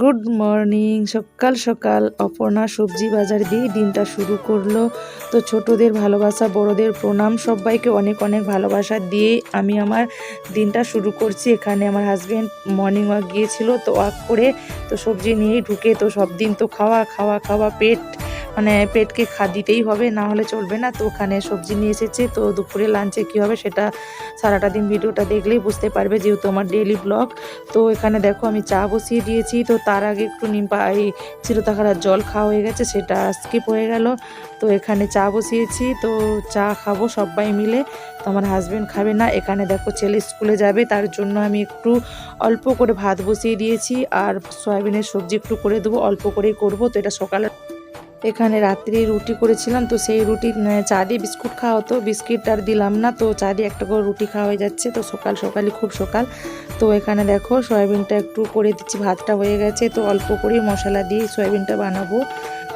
Good morning. সকাল সকাল। অপর্ণা সবজি বাজার দিয়ে দিনটা শুরু করল। তো ছোটদের ভালোবাসা, বড়দের প্রণাম সবাইকে অনেক অনেক ভালোবাসা দিয়ে আমি আমার দিনটা শুরু করছি। এখানে আমার হাজব্যান্ড মর্নিং ওয়াক গিয়েছিল, তো ওয়াক করে তো সবজি নিয়েই ঢুকে। তো সব দিন তো খাওয়া খাওয়া খাওয়া, পেট মানে পেটকে খা দিতেই হবে, না হলে চলবে না। তো ওখানে সবজি নিয়ে এসেছে, তো দুপুরে লাঞ্চে কী হবে সেটা সারাটা দিন ভিডিওটা দেখলেই বুঝতে পারবে, যেহেতু আমার ডেলি ব্লগ তো এখানে দেখো আমি চা বসিয়ে দিয়েছি, তো তার আগে একটু নিম্পা এই চিরতাখারার জল খাওয়া হয়ে গেছে, সেটা স্কিপ হয়ে গেল। তো এখানে চা বসিয়েছি, তো চা খাব সবাই মিলে। তো আমার হাজব্যান্ড খাবে না, এখানে দেখো ছেলে স্কুলে যাবে, তার জন্য আমি একটু অল্প করে ভাত বসিয়ে দিয়েছি, আর সয়াবিনের সবজি একটু করে দেবো, অল্প করেই করব, তো এটা সকালে এখানে রাত্রি রুটি করেছিলাম, তো সেই রুটি চা দিয়ে বিস্কুট খাওয়া হতো। বিস্কিট আর দিলাম না, তো চা দিয়ে একটা করে রুটি খাওয়া হয়ে যাচ্ছে। তো সকাল সকালই, খুব সকাল। তো এখানে দেখো, সয়াবিনটা একটু করে দিচ্ছি, ভাতটা হয়ে গেছে। তো অল্প করেই মশলা দিয়ে সয়াবিনটা বানাবো।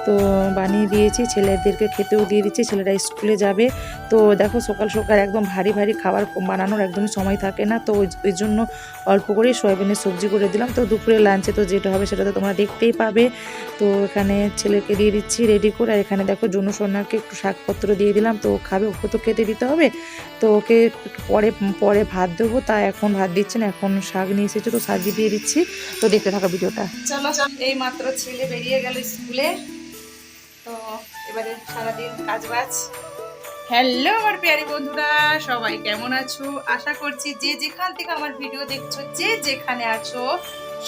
তো বানিয়ে দিয়েছি, ছেলেদেরকে খেতেও দিয়ে দিচ্ছি, ছেলেরা স্কুলে যাবে। তো দেখো সকাল সকাল একদম ভারী ভারী খাবার বানানোর একদমই সময় থাকে না, তো ওই- জন্য অল্প করেই সয়াবিনের সবজি করে দিলাম। তো দুপুরে লাঞ্চে তো যেটা হবে সেটা তো তোমরা দেখতেই পাবে। তো এখানে ছেলেকে দিয়ে দিচ্ছি রেডি করে। আর এখানে দেখো জুনু সোনাকে একটু শাকপত্র দিয়ে দিলাম। তো খাবে, ওকে তো খেতে দিতে হবে। তো ওকে পরে পরে ভাত দেবো। তা এখন ভাত দিচ্ছে না, এখন শাক নিয়ে এসেছে, তো শাকই দিয়ে দিচ্ছি। তো দেখতে থাকা ভিডিওটা। চলো। এই মাত্র ছেলে বেরিয়ে গেল স্কুলে। এবারে সারাদিন হ্যালো আমার প্যারি বন্ধুরা, সবাই কেমন আছো? আশা করছি যে যেখান থেকে আমার ভিডিও দেখছ, যে যেখানে আছো,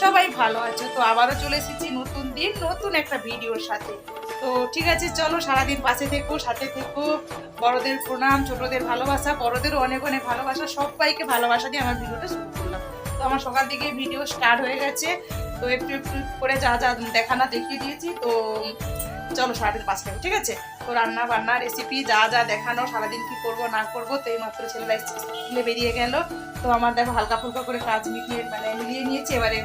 সবাই ভালো আছো। তো আবারও চলে এসেছি নতুন দিন, নতুন একটা ভিডিওর সাথে। তো ঠিক আছে, চলো সারাদিন পাশে থেকো, সাথে থেকো। বড়দের প্রণাম, ছোটদের ভালোবাসা, বড়দেরও অনেক অনেক ভালোবাসা, সবাইকে ভালোবাসা দিয়ে আমার ভিডিওটা শুরু করলাম। তো আমার সকাল থেকে ভিডিও স্টার্ট হয়ে গেছে। তো একটু একটু করে যা যা দেখানা দেখিয়ে দিয়েছি। তো চলো সারাদিন পাঁচ থাকো ঠিক আছে? তো রান্না বান্না রেসিপি যা যা দেখানো, সারাদিন কি করব, না করব, তো এই মাত্র ছেলেরা স্কুলে বেরিয়ে গেল। তো আমার দেখো হালকা ফুলকা করে কাজ মিটিয়ে মানে মিলিয়ে নিয়েছি, এবারে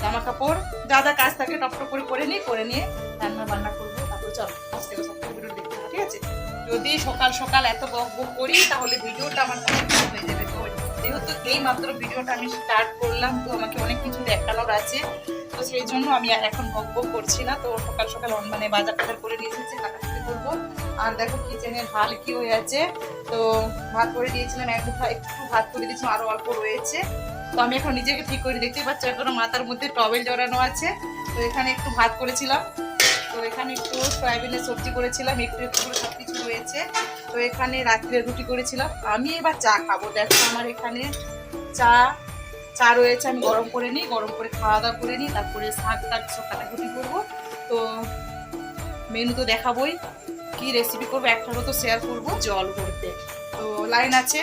জামা কাপড়, যা যা কাজ থাকে টপ টপ করে করে নিয়ে করে নিয়ে রান্না বান্না করব। তারপরে চলো ভিডিও দেখতে ঠিক আছে? যদি সকাল সকাল এত বক বক করি, তাহলে ভিডিওটা আমার হয়ে যাবে। যেহেতু এই মাত্র ভিডিওটা আমি স্টার্ট করলাম, তো আমাকে অনেক কিছু দেখানোর আছে। তো সেই জন্য আমি এখন বক করছি না। তো সকাল সকাল মানে বাজার টাজার করে নিয়ে এসেছি, কাটাকুটি করব। আর দেখো কিচেনের হাল কি হয়ে আছে। তো ভাত করে দিয়েছিলাম এক একটু ভাত করে দিয়েছিলাম, আরও অল্প রয়েছে। তো আমি এখন নিজেকে ঠিক করে দেখতে পাচ্ছি এখনও মাথার মধ্যে টবেল জড়ানো আছে। তো এখানে একটু ভাত করেছিলাম। তো এখানে একটু সয়াবিনের সবজি করেছিলাম, একটু একটু করে সব কিছু রয়েছে। তো এখানে রাত্রে রুটি করেছিলাম। আমি এবার চা খাব। দেখো আমার এখানে চা চা রয়েছে, আমি গরম করে নিই, গরম করে খাওয়া দাওয়া করে নিই, তারপরে শাক টাক সব কাটাকুটি করব। তো মেনু তো দেখাবোই, কি রেসিপি করব, একটারও তো শেয়ার করব, জল করতে। তো লাইন আছে,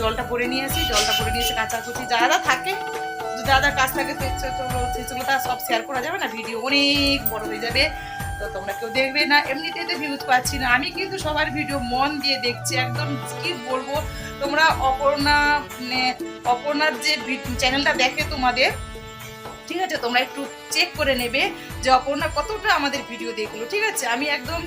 জলটা ভরে নিয়ে আসি জলটা ভরে নিয়ে এসে কাঁচাকুচি যা যা থাকে। যা যা কাজ থাকে সেগুলো তো সব শেয়ার করা যাবে না ভিডিও অনেক বড় হয়ে যাবে। তো তোমরা কেউ দেখবে না এমনিতে তো ভিউজ পাচ্ছি না। আমি কিন্তু সবার ভিডিও মন দিয়ে দেখছি, একদম কি বলব, তোমরা অপর্ণা মানে অপর্ণার যে চ্যানেলটা দেখে তোমাদের, ঠিক আছে? তোমরা একটু চেক করে নেবে যে অপর্ণা কতটা আমাদের ভিডিও দেখল, ঠিক আছে? আমি একদম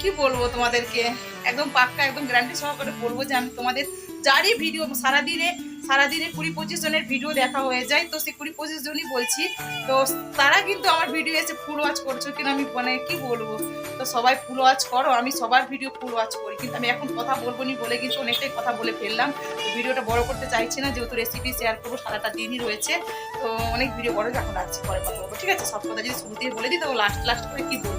কি বলব তোমাদেরকে, একদম পাক্কা, একদম গ্যারান্টি সহকারে বলব যে আমি তোমাদের যারই ভিডিও সারাদিনে সারাদিনে কুড়ি পঁচিশ জনের ভিডিও দেখা হয়ে যায়, তো সেই কুড়ি পঁচিশ জনই বলছি, তো তারা কিন্তু আমার ভিডিও এসে ফুল ওয়াচ করছ কিনা আমি মানে কি বলব? তো সবাই ফুল ওয়াচ করো, আমি সবার ভিডিও ফুল ওয়াচ করি, কিন্তু আমি এখন কথা বলব নি বলে কিন্তু অনেকটাই কথা বলে ফেললাম। তো ভিডিওটা বড় করতে চাইছি না, যেহেতু রেসিপি শেয়ার করব, সারাটা দিনই রয়েছে, তো অনেক ভিডিও বড় এখন রাখছি পরে কথা বলব, ঠিক আছে? সব কথা যদি শুরুতেই বলে দিই তো লাস্ট লাস্ট করে কি বলব?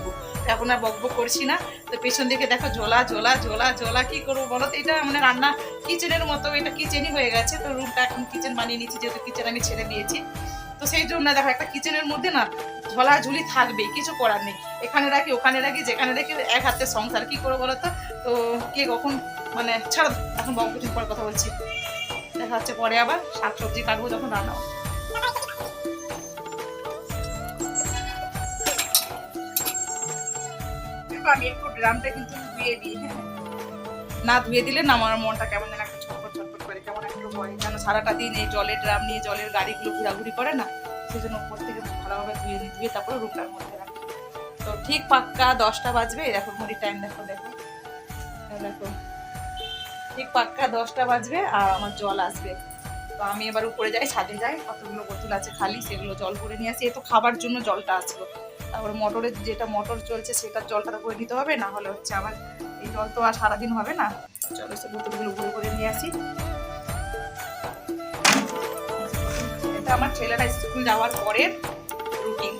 এখন আর বক বক করছি না। তো পেছন দিকে দেখো ঝোলা ঝোলা ঝোলা ঝোলা, কি করব বলো তো? এটা মানে রান্না কিচেনের মতো, এটা কিচেনই হয়ে গেছে। তো রুমটা এখন কিচেন বানিয়ে নিয়েছি, যেহেতু কিচেন আমি ছেড়ে দিয়েছি। তো সেই জন্য দেখো একটা কিচেনের মধ্যে না ঝোলাঝুলি থাকবে কিছু করার নেই। এখানে রাখি, ওখানে রাখি, যেখানে রাখি, এক হাতে সংসার, কি করব বলো তো? তো কে কখন মানে ছাড়ো, এখন বাবু কিছুদিন পরে কথা বলছি। দেখা হচ্ছে পরে আবার শাক সবজি কাটবো যখন রান্না আমি একটু ড্রামটা কিন্তু ধুয়ে দিই হ্যাঁ। না ধুয়ে দিলে না আমার মনটা কেমন যেন একটা ছটফট ছটফট করে, কেমন একটু হয়। যেন সারাটা দিন এই জলের ড্রাম নিয়ে জলের গাড়িগুলো ঘোরাঘুরি করে না? সেই জন্য উপর থেকে ভালোভাবে ধুয়ে দিই, ধুয়ে তারপরে রুমটার মধ্যে রাখি। তো ঠিক পাক্কা দশটা বাজবে, দেখো ঘড়ির টাইম দেখো দেখো। দেখো। ঠিক পাক্কা দশটা বাজবে আর আমার জল আসবে। তো আমি এবার উপরে যাই, ছাদে যাই, কতগুলো বোতল আছে খালি, সেগুলো জল ভরে নিয়ে আসি। এ তো খাবার জন্য জলটা আসলো। তারপরে মোটরের যেটা মোটর চলছে সেটার জলটা তো করে নিতে হবে, না হলে হচ্ছে আমার এই জল তো আর সারাদিন হবে না। চলো সে বোতলগুলো ভরে করে নিয়ে আসি। এটা আমার ছেলেরা স্কুল যাওয়ার পরের রুটিন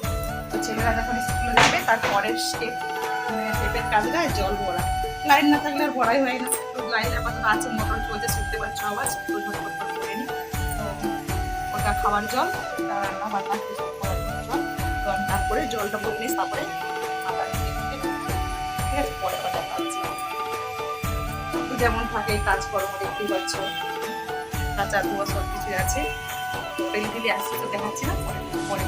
তো ছেলেরা যখন স্কুলে যাবে, তার পরের স্টেপ স্টেপের কাজটা জল ভরা। লাইন না থাকলে আর ভরাই হয় না। লাইন আপাতত আছে, মোটর চলছে, শুনতে পাচ্ছ আওয়াজ। তো। ওটা খাওয়ার জল রান্না বান্না তারপরে জলটা নিই তারপরে ঠিক আছে, পরে আবার দেখা যেমন থাকে এই কাজকর্ম দেখতেই পাচ্ছ। কাঁচা ধোয়া সব কিছু আছে। ডেলি আসছে তো দেখাচ্ছি না, পরে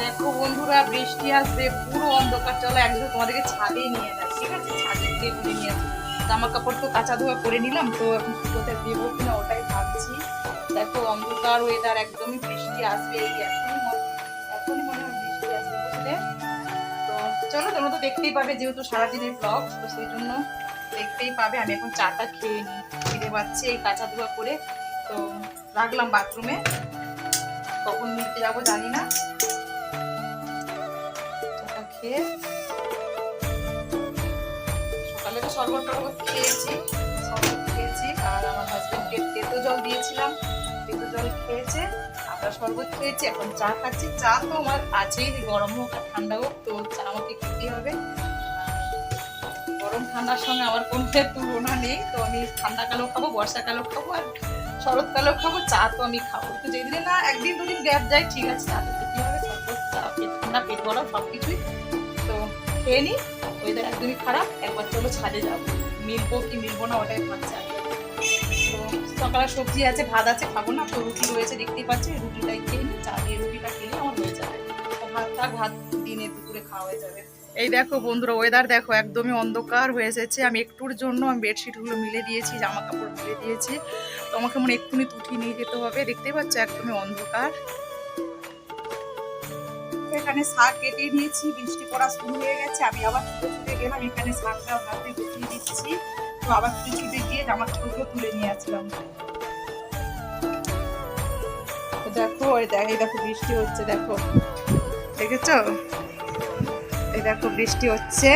দেখো বন্ধুরা, বৃষ্টি আসবে, পুরো অন্ধকার। চলো একদম তোমাদেরকে ছাদে নিয়ে যায় ঠিক আছে? ছাদে দিয়ে ঘুরে নিয়ে আসবে। জামা কাপড় তো কাঁচা ধোয়া করে নিলাম, তো এখন কোথায় দেবো কিনা ওটাই ভাবছি। দেখো অন্ধকার ওয়েদার একদমই বৃষ্টি আসবে এই এখনই চলো, তোমরা তো দেখতেই পাবে যেহেতু সারাদিনের ব্লগ তো সেই জন্য দেখতেই পাবে। আমি এখন চাটা খেয়ে নিই খিদে পাচ্ছে এই কাঁচা ধোয়া করে। তো রাখলাম বাথরুমে কখন নিতে যাব জানি না। চাটা খেয়ে সকালে তো শরবত টরবত খেয়েছি, শরবত খেয়েছি, আর আমার হাজবেন্ডকে তেতো জল দিয়েছিলাম। তেতো জল খেয়েছে। আমরা শরবত খেয়েছি, এখন চা খাচ্ছি। চা তো আমার আছেই, গরম হোক আর ঠান্ডা হোক, তো চা আমাকে খেতেই হবে। গরম ঠান্ডার সঙ্গে আমার কোনো তুলনা নেই, তো আমি ঠান্ডাকালেও খাব, বর্ষাকালেও খাব, আর শরৎকালেও খাব, চা তো আমি খাব। তো যেদিনে না একদিন দুদিন গ্যাপ যায়, ঠিক আছে, চা তো খেতে হবে? শরবত চা, পেট ঠান্ডা, পেট গরম, সব কিছুই। তো খেয়ে নিই ওয়েদার একদমই খারাপ, একবার চলো ছাদে যাব। মিলবো কি মিলবো না, ওটাই ভাবছি সকালে সবজি আছে ভাত আছে খাব না তো রুটি রয়েছে দেখতেই পাচ্ছি রুটিটাই খেয়ে নিই চা দিয়ে রুটিটা খেলে আমার হয়ে যাবে। ভাত থাক ভাত দিনে দুপুরে খাওয়া হয়ে যাবে। এই দেখো বন্ধুরা ওয়েদার দেখো একদমই অন্ধকার হয়ে এসেছে। আমি একটুর জন্য আমি বেডশিটগুলো মিলে দিয়েছি জামা কাপড় মিলে দিয়েছি। তো আমাকে মনে এক্ষুনি তুঠি নিয়ে যেতে হবে। দেখতেই পাচ্ছ একদমই অন্ধকার। এখানে শাক কেটে নিয়েছি বৃষ্টি পড়া শুরু হয়ে গেছে আমি আবার ছুটে ছুটে গেলাম এখানে শাকটা হাতে গুছিয়ে দিচ্ছি। তো আবার ছুটে গিয়ে জামা কাপড়গুলো তুলে নিয়ে আসলাম। দেখো ওই দেখ, এই দেখো বৃষ্টি হচ্ছে, দেখো। দেখেছ? এই দেখো বৃষ্টি হচ্ছে।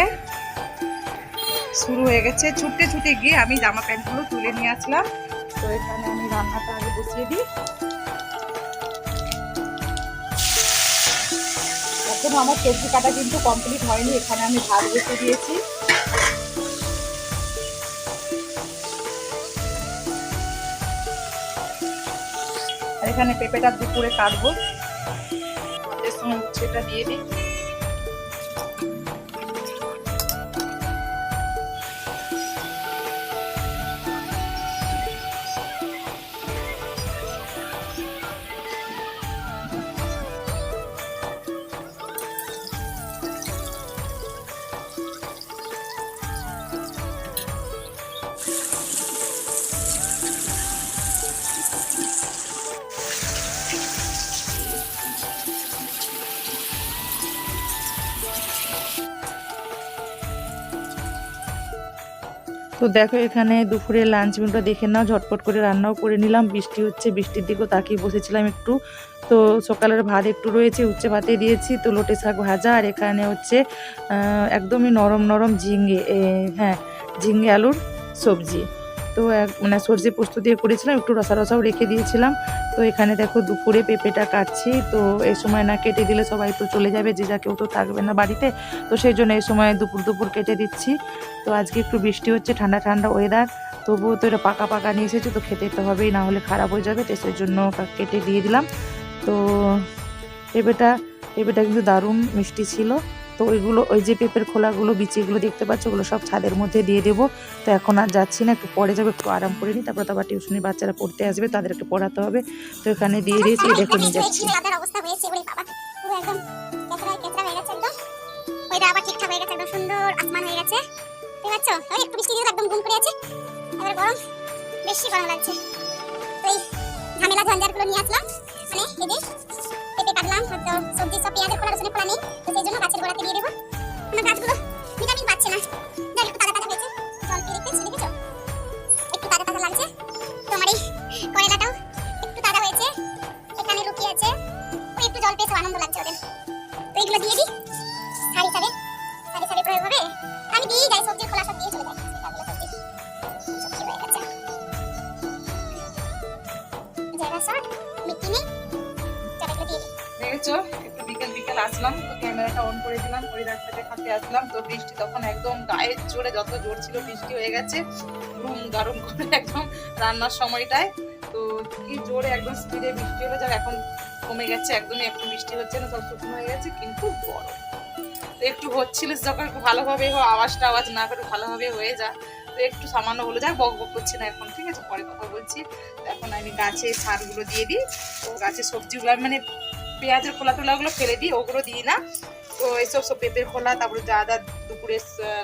শুরু হয়ে গেছে। ছুটতে ছুটে গিয়ে আমি জামা প্যান্টগুলো তুলে নিয়ে আসলাম। তো এখানে আমি রান্নাটা আগে বসিয়ে দিই। এখনও আমার সবজি কাটা কিন্তু কমপ্লিট হয়নি, এখানে আমি ভাত বসে দিয়েছি। এখানে পেঁপেটা দুপুরে কাটবো। সেটা দিয়ে দিই। তো দেখো এখানে দুপুরে লাঞ্চ মেনুটা দেখে নাও ঝটপট করে রান্নাও করে নিলাম। বৃষ্টি হচ্ছে বৃষ্টির দিকেও তাকিয়ে বসেছিলাম একটু। তো সকালের ভাত একটু রয়েছে উচ্ছে ভাতে দিয়েছি। তো লোটে শাক ভাজা আর এখানে হচ্ছে একদমই নরম নরম ঝিঙ্গে এ, হ্যাঁ ঝিঙ্গে আলুর সবজি। তো মানে সর্ষে পোস্ত দিয়ে করেছিলাম, একটু রসা রসাও রেখে দিয়েছিলাম। তো এখানে দেখো দুপুরে পেঁপেটা কাটছি, তো এই সময় না কেটে দিলে সবাই তো চলে যাবে, যে যা কেউ তো থাকবে না বাড়িতে। তো সেই জন্য এই সময় দুপুর দুপুর কেটে দিচ্ছি। তো আজকে একটু বৃষ্টি হচ্ছে, ঠান্ডা ঠান্ডা ওয়েদার তবুও তো এটা পাকা পাকা নিয়ে এসেছে, তো খেতে তো হবেই, না হলে খারাপ হয়ে যাবে, তো সেই জন্য কেটে দিয়ে দিলাম। তো পেঁপেটা পেঁপেটা কিন্তু দারুণ মিষ্টি ছিল। তো ওইগুলো ওই যে পেঁপের খোলাগুলো বিচিগুলো দেখতে পাচ্ছ ওগুলো সব ছাদের মধ্যে দিয়ে দেবো। তো এখন আর যাচ্ছি না একটু পরে যাব একটু আরাম করে নিই তারপর তো আবার টিউশনি বাচ্চারা পড়তে আসবে তাদেরকে পড়াতে হবে। তো এখানে দিয়ে দিয়েছি দেখে নিয়ে যাচ্ছি। সুন্দর আসমান হয়ে গেছে। ঠিক আছে ওই একটু বৃষ্টি দিয়ে একদম গুম করে আছে। এবার গরম বেশি গরম লাগছে। তো এই ঝামেলা ঝঞ্ঝাটগুলো নিয়ে আসলাম। মানে এই হ্যাঁ, হ্যাঁ, না সবজি সব পেঁয়াজের খোলা রসুনের খোলা নেই, তো সেই জন্য গাছের গোড়াতে দিয়ে দেবো। আমার গাছগুলো ভিটামিন পাচ্ছে না। যাই একটু তাজা তাজা হয়েছে জল পেয়ে দেখতে দেখেছ? একটু তাজা তাজা লাগছে। তোমার এই করেলাটাও একটু তাজা হয়েছে। এখানে লুকিয়ে আছে। একটু জল পেয়েছে আনন্দ লাগছে ওদের। তো এগুলো দিয়ে দিই। আসলাম, তো ক্যামেরাটা অন করে দিলাম ওই রাস্তাতে খাতে আসলাম, তো বৃষ্টি তখন একদম গায়ের জোরে যত জোর ছিল বৃষ্টি হয়ে গেছে, ঘুম গরম করে একদম রান্নার সময়টায়, তো কি জোরে একদম স্পিডে বৃষ্টি হলো, যাক এখন কমে গেছে, একদমই একটু বৃষ্টি হচ্ছে না, সব শুকনো হয়ে গেছে, কিন্তু গরম। তো একটু হচ্ছিল যখন একটু ভালোভাবে আওয়াজটা আওয়াজ না করে ভালোভাবে হয়ে যায় তো একটু সামান্য হলো, যাক বক বক করছি না এখন, ঠিক আছে, পরে কথা বলছি। এখন আমি গাছে সারগুলো দিয়ে দিই, তো গাছে সবজিগুলো আমি মানে পেঁয়াজের খোলা টোলাগুলো ফেলে দিই, ওগুলো দিই না। তো এইসব সব পেঁপের খোলা, তারপরে যা যা দুপুরে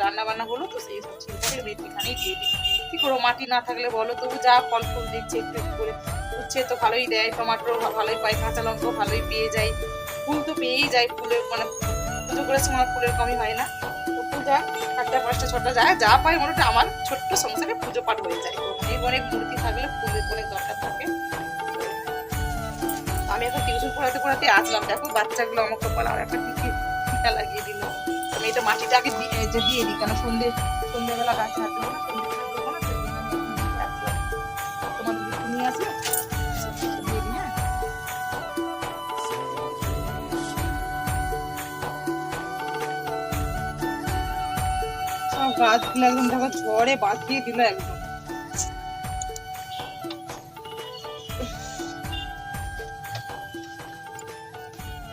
রান্না বান্না হলো, তো সেই সব ছিলকাগুলো এখানেই দিয়ে দিই। কি করব, মাটি না থাকলে বলো, তবু যা ফল ফুল দিচ্ছে একটু একটু করে। উচ্ছে তো ভালোই দেয়, টমাটো ভালোই পাই, কাঁচা লঙ্কা ভালোই পেয়ে যায় ফুল তো পেয়েই যায় ফুলের মানে পুজো করার সময় ফুলের কমই হয় না। তো চারটা পাঁচটা, ছটা যায় যা পাই, মোটামুটি আমার ছোট্ট সংসারে পুজো পাঠ হয়ে যায়। অনেক অনেক মূর্তি থাকলে ফুলের অনেক দরকার থাকে। আমি এখন টিউশন পড়াতে পড়াতে আসলাম। দেখো বাচ্চাগুলো আমাকে বলে একটা টিকি লাগিয়ে দিল। আমি এটা মাটিটা আগে দিয়ে দিই, কেন সন্ধে সন্ধ্যেবেলা গাছ হাঁটবো না। তোমাদের নিয়ে আসি। দিয়ে দিই হ্যাঁ গাছগুলো একদম দেখো ঝড়ে বাঁচিয়ে দিল একদম।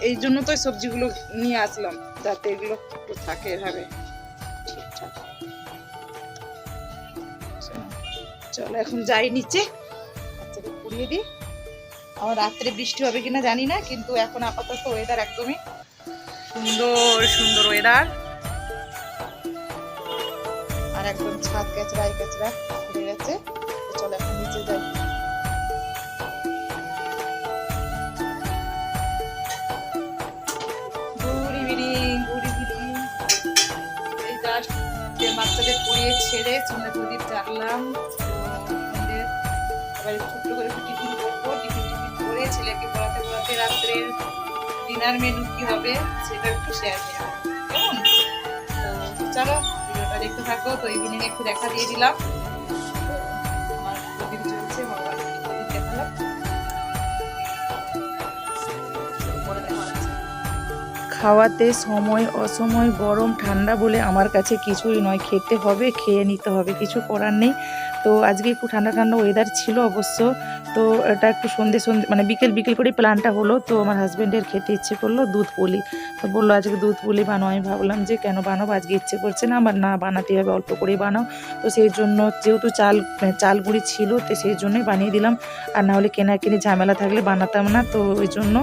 এই জন্য তো এই সবজিগুলো নিয়ে আসলাম যাতে এগুলো একটু থাকে এভাবে। চলো, এখন যাই নিচে পুড়িয়ে দিই। আমার রাত্রে বৃষ্টি হবে কিনা জানি না কিন্তু এখন আপাতত ওয়েদার একদমই সুন্দর সুন্দর ওয়েদার আর একদম ছাদ ক্যাচড়াই ক্যাচড়া হয়ে গেছে। চলো এখন নিচে যাই। বাচ্চাদের পড়িয়ে ছেড়ে সন্ধ্যা প্রদীপ জানলাম আবার ছোট্ট করে একটু টিফিন করব। টিফিন টিফিন করে ছেলেকে পড়াতে পড়াতে রাত্রের ডিনার মেনু কি হবে সেটা একটু শেয়ার করব কেমন? তো চলো, ভিডিওটা দেখতে থাকো। তো এই দিনে একটু দেখা দিয়ে দিলাম। খাওয়াতে সময়, অসময়, গরম, ঠান্ডা বলে আমার কাছে কিছুই নয়। খেতে হবে, খেয়ে নিতে হবে, কিছু করার নেই। তো আজকে একটু ঠান্ডা ঠান্ডা ওয়েদার ছিল অবশ্য। তো এটা একটু সন্ধে সন্ধে মানে বিকেল বিকেল করে প্ল্যানটা হলো। তো আমার হাজব্যান্ডের খেতে ইচ্ছে করল দুধ পুলি। তো বলল আজকে দুধ পুলি বানাও। আমি ভাবলাম যে কেন বানাবো? আজকে ইচ্ছে করছে না আমার না বানাতে হবে, অল্প করেই বানাও। তো সেই জন্য যেহেতু চাল মানে চাল গুঁড়ি ছিল, তো সেই জন্যই বানিয়ে দিলাম। আর না হলে কেনা কিনে ঝামেলা থাকলে বানাতাম না। তো ওই জন্য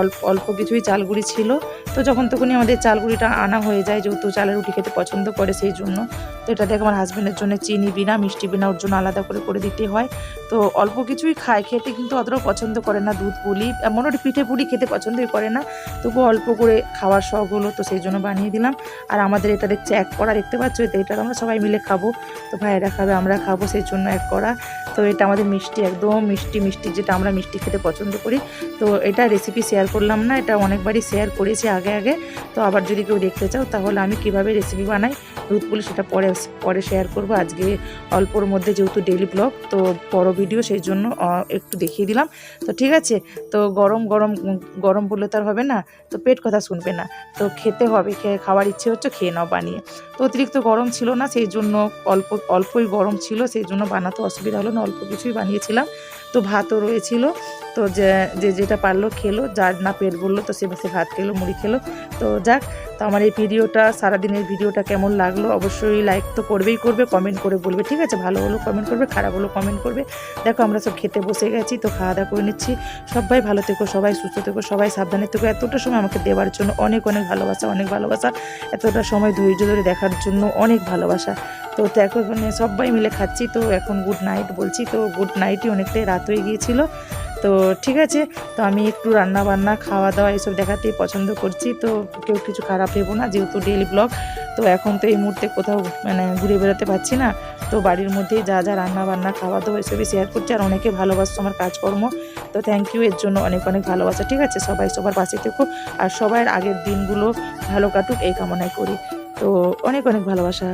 অল্প অল্প কিছুই চাল গুঁড়ি ছিল। তো যখন তখনই আমাদের চাল গুঁড়িটা আনা হয়ে যায়, যেহেতু চালের রুটি খেতে পছন্দ করে সেই জন্য। তো এটা দেখে আমার হাজব্যান্ডের জন্য চিনি, বিনা মিষ্টি বিনা ওর জন্য আলাদা করে করে দিতে হয়। তো অল্প কিছুই খায়, খেতে কিন্তু অতটাও পছন্দ করে না, দুধ, পুলি। এমন মোটামুটি পিঠে পুলি খেতে পছন্দই করে না। তবু অল্প করে খাওয়ার শখ হলো, তো সেই জন্য বানিয়ে দিলাম। আর আমাদের এটা দেখছে এক কড়া, দেখতে পাচ্ছ? তো এটা আমরা সবাই মিলে খাব। তো ভাইয়েরা খাবে, আমরা খাব, সেই জন্য এক কড়া। তো এটা আমাদের মিষ্টি, একদম মিষ্টি মিষ্টি, যেটা আমরা মিষ্টি খেতে পছন্দ করি। তো এটা রেসিপি শেয়ার করলাম না, এটা অনেকবারই শেয়ার করেছি আগে আগে। তো আবার যদি কেউ দেখতে চাও, তাহলে আমি কীভাবে রেসিপি বানাই, দুধ, পুলি সেটা পরে পরে শেয়ার করব। আজকে অল্পর মধ্যে যেহেতু ডেলি ব্লগ তো বড় ভিডিও সেই জন্য একটু দেখিয়ে দিলাম। তো ঠিক আছে, তো গরম গরম গরম বললে তার হবে না, তো পেট কথা শুনবে না। তো খেতে হবে, খেয়ে খাওয়ার ইচ্ছে হচ্ছে খেয়ে নাও বানিয়ে। তো অতিরিক্ত গরম ছিল না, সেই জন্য অল্প, অল্পই গরম ছিল, সেই জন্য বানাতে অসুবিধা হলো না, অল্প কিছুই বানিয়েছিলাম। তো ভাতও রয়েছিল তো যে যে যেটা পারল খেলো, যার না পেট বলল তো সে সে ভাত খেলো, মুড়ি খেলো। তো যাক, তো আমার এই ভিডিওটা, সারাদিনের ভিডিওটা কেমন লাগল অবশ্যই লাইক তো করবেই করবে কমেন্ট করে বলবে, ঠিক আছে? ভালো হলো কমেন্ট করবে, খারাপ হলো কমেন্ট করবে। দেখো আমরা সব খেতে বসে গেছি, তো খাওয়া দাওয়া করে নিচ্ছি। সবাই ভালো থেকো, সবাই সুস্থ থেকো, সবাই সাবধানে থেকো। এতটা সময় আমাকে দেওয়ার জন্য অনেক অনেক ভালোবাসা অনেক ভালোবাসা। এতটা সময় ধৈর্য ধরে দেখার জন্য অনেক ভালোবাসা। তো দেখো মানে সবাই মিলে খাচ্ছি, তো এখন গুড নাইট বলছি, তো গুড নাইটই অনেকটাই রাত হয়ে গিয়েছিল। তো ঠিক আছে, তো আমি একটু রান্না বান্না, খাওয়া দাওয়া এসব দেখাতেই পছন্দ করছি, তো কেউ কিছু খারাপ ভেবো না, যেহেতু ডেলি ব্লগ তো এখন তো এই মুহূর্তে কোথাও মানে ঘুরে বেড়াতে পারছি না, তো বাড়ির মধ্যেই যা যা রান্না বান্না, খাওয়া দাওয়া এসবই শেয়ার করছি, আর অনেকে ভালোবাসছো আমার কাজকর্ম, তো থ্যাংক ইউ এর জন্য অনেক অনেক ভালোবাসা, ঠিক আছে? সবাই সবার পাশে থেকো, আর সবার আগের দিনগুলো ভালো কাটুক, এই কামনাই করি, তো অনেক অনেক ভালোবাসা।